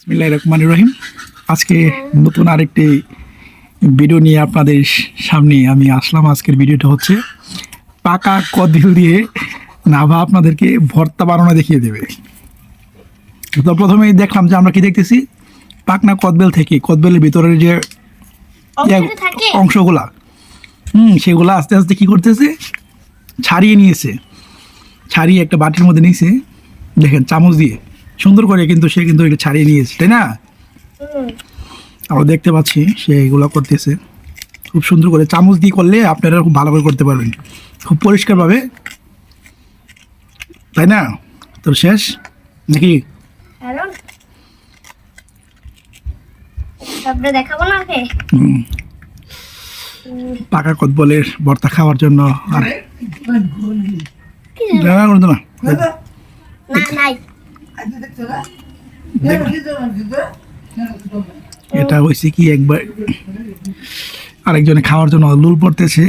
বিসমিল্লাহ রহমান রহিম। আজকে নতুন আরেকটি ভিডিও নিয়ে আপনাদের সামনে আমি আসলাম। আজকের ভিডিওটা হচ্ছে পাকা কদবেল দিয়ে নাভা আপনাদেরকে ভর্তা বানানো দেখিয়ে দেবে। তো প্রথমেই দেখলাম যে আমরা কি দেখতেছি? পাকনা কদবেল থেকে কদবেলের ভিতরের যে অংশগুলা হুম সেগুলো আস্তে আস্তে কি করতেছে? ছাড়িয়ে নিয়েছে। ছাড়িয়ে একটা বাটির মধ্যে নিয়েছে। দেখেন চামচ দিয়ে। সুন্দর করে কিন্তু সে কিন্তু এটা ছাড়িয়ে নিয়েছে তাই না? আমরা দেখতে পাচ্ছি সে এগুলো করতেছে। খুব সুন্দর করে চামচ দিয়ে করলে আপনারা খুব ভালো করে করতে পারবেন। খুব পরিষ্কারভাবে। তাই না? তো শেষ? নাকি? পাকা কদবলের ভর্তা খাওয়ার জন্য আর না, না, এটা হয়েছে কি একবার আরেকজনে খাওয়ার জন্য লুল পড়তেছে।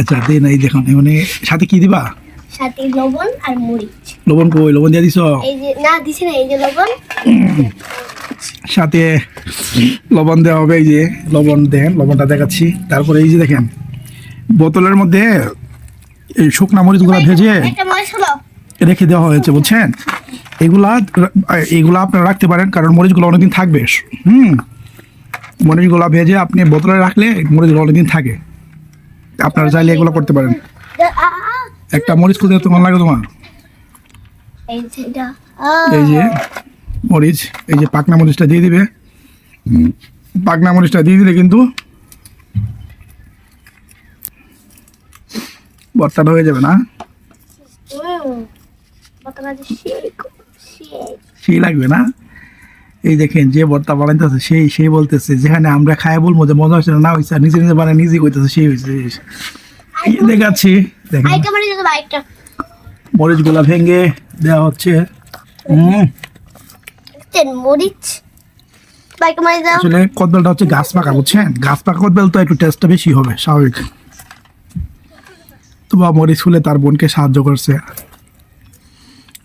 আচ্ছা দে নাই দেখুন মানে সাথে কি দিবা? সাথে লবণ লবণ কই লবণ সাথে লবণ দেওয়া হবে, এই যে লবণ দেন, লবণটা দেখাচ্ছি। তারপরে এই যে দেখেন বোতলের মধ্যে এই শুকনা মরিচগুলো ভেজে রেখে দেওয়া হয়েছে বুঝছেন? এগুলা এগুলা আপনারা রাখতে পারেন কারণ মরিচগুলো অনেকদিন থাকবে। হুম? মরিচগুলো ভেজে আপনি বোতলে রাখলে মরিচ মরিচগুলো অনেকদিন থাকে। আপনারা চাইলে এগুলো করতে পারেন। একটা মরিচ খুঁজে তোমার লাগে তোমার? এই যে এই যে মরিচ এই যে পাকনা মরিচটা দিয়ে দিবে। পাকনা মরিচটা দিয়ে দিলে কিন্তু ভর্তাটা হয়ে যাবে না? সেই লাগবে না? এই দেখেন যে ভর্তা বানাইতেছে সেই সেই বলতেছে যেখানে আমরা খাই বলব যে মজা হচ্ছে না, হয়েছে নিজে নিজে বানায় নিজে কইতেছে সেই হয়েছে দেখাচ্ছি দেখেন। মরিচ দেবো মরিচগুলা ভেঙে দেওয়া হচ্ছে। হুম। মরিচ। আসলে কদবেলটা হচ্ছে গাছ পাকা বুঝছেন? গাছ পাকা কদবেল তো একটু টেস্টটা বেশি হবে স্বাভাবিক। বা মরিচ ফুলে তার বোনকে সাহায্য করছে।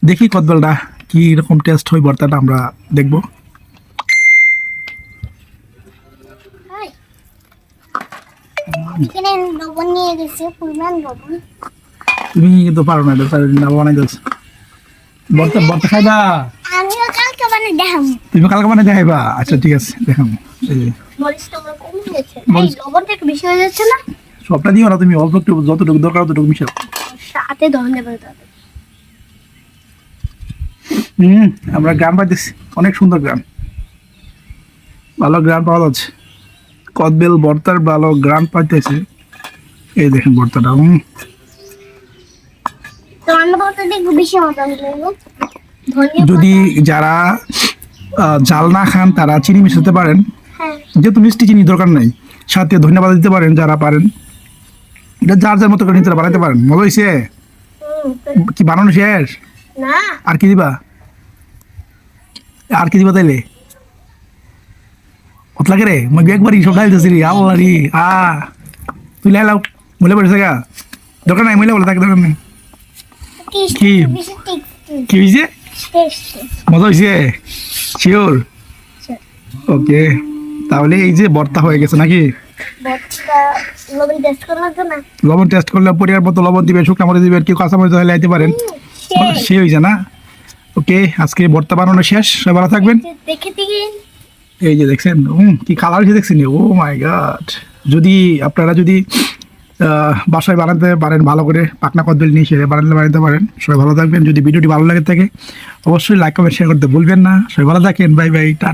দেখি কদবেলটা কি রকম টেস্ট হয় ভর্তাটা আমরা দেখব। তুমি কিন্তু পারো না বানাই দিচ্ছ ভর্তা ভর্তা খাইবা? কালকে মানে তুমি কালকে বানাই দেখাইবা? আচ্ছা ঠিক আছে মরিচটা কমে গেছে। লবণটা একটু বেশি হয়ে যাচ্ছে না? সবটা দিও না তুমি অল্প একটু যতটুকু দরকার ততটুকু মিশাও সাথে ধরন দেবে হুম আমরা গ্রাম পাইতেছি অনেক সুন্দর গ্রাম। ভালো গ্রাম পাওয়া যাচ্ছে। কদবেল বর্তার ভালো গ্রাম পাইতেছে। এই দেখেন বর্তাটা হুম। যদি যারা জাল না খান তারা চিনি মিশাতে পারেন। হ্যাঁ। যেহেতু মিষ্টি চিনি দরকার নাই সাথে ধন্যবাদ দিতে পারেন যারা পারেন। এটা যার যার মতো করে নিজেরা বানাতে পারেন। মজা হয়েছে কি বানানো শেষ? আর কি দিবা? আর কি দিবা তাইলে? কত লাগে রে? মই একবারই সব ডাইল দিছি রে। আল্লাহ রে। আ। তুই লাইলাও মলে পড়েছে গা। দরকার নাই মলে বলে থাকে দরকার নাই। কি? কি? হয়েছে মজা হয়েছে শিওর? ওকে। তাহলে এই যে বর্তা হয়ে গেছে নাকি? বটটা লবণ টেস্ট করলে পরিবার মতো লবণ দিবেন শুকনা মরিচ দিবেন কেউ কাঁচা মরিচ হলে আইতে পারেন। সে হয়েছে না? ওকে আজকে ভর্তা বানানো শেষ সবাই ভালো থাকবেন। এই যে দেখছেন হুম কি কালার হয়েছে দেখছেন? ও মাই গড যদি আপনারা যদি বাসায় বানাতে পারেন ভালো করে পাকনা কদবেল নিয়ে সেরে বানাতে বানাতে পারেন সবাই ভালো থাকবেন। যদি ভিডিওটি ভালো লাগে থাকে অবশ্যই লাইক কমেন্ট শেয়ার করতে ভুলবেন না। সবাই ভালো থাকেন বাই বাই টাটা।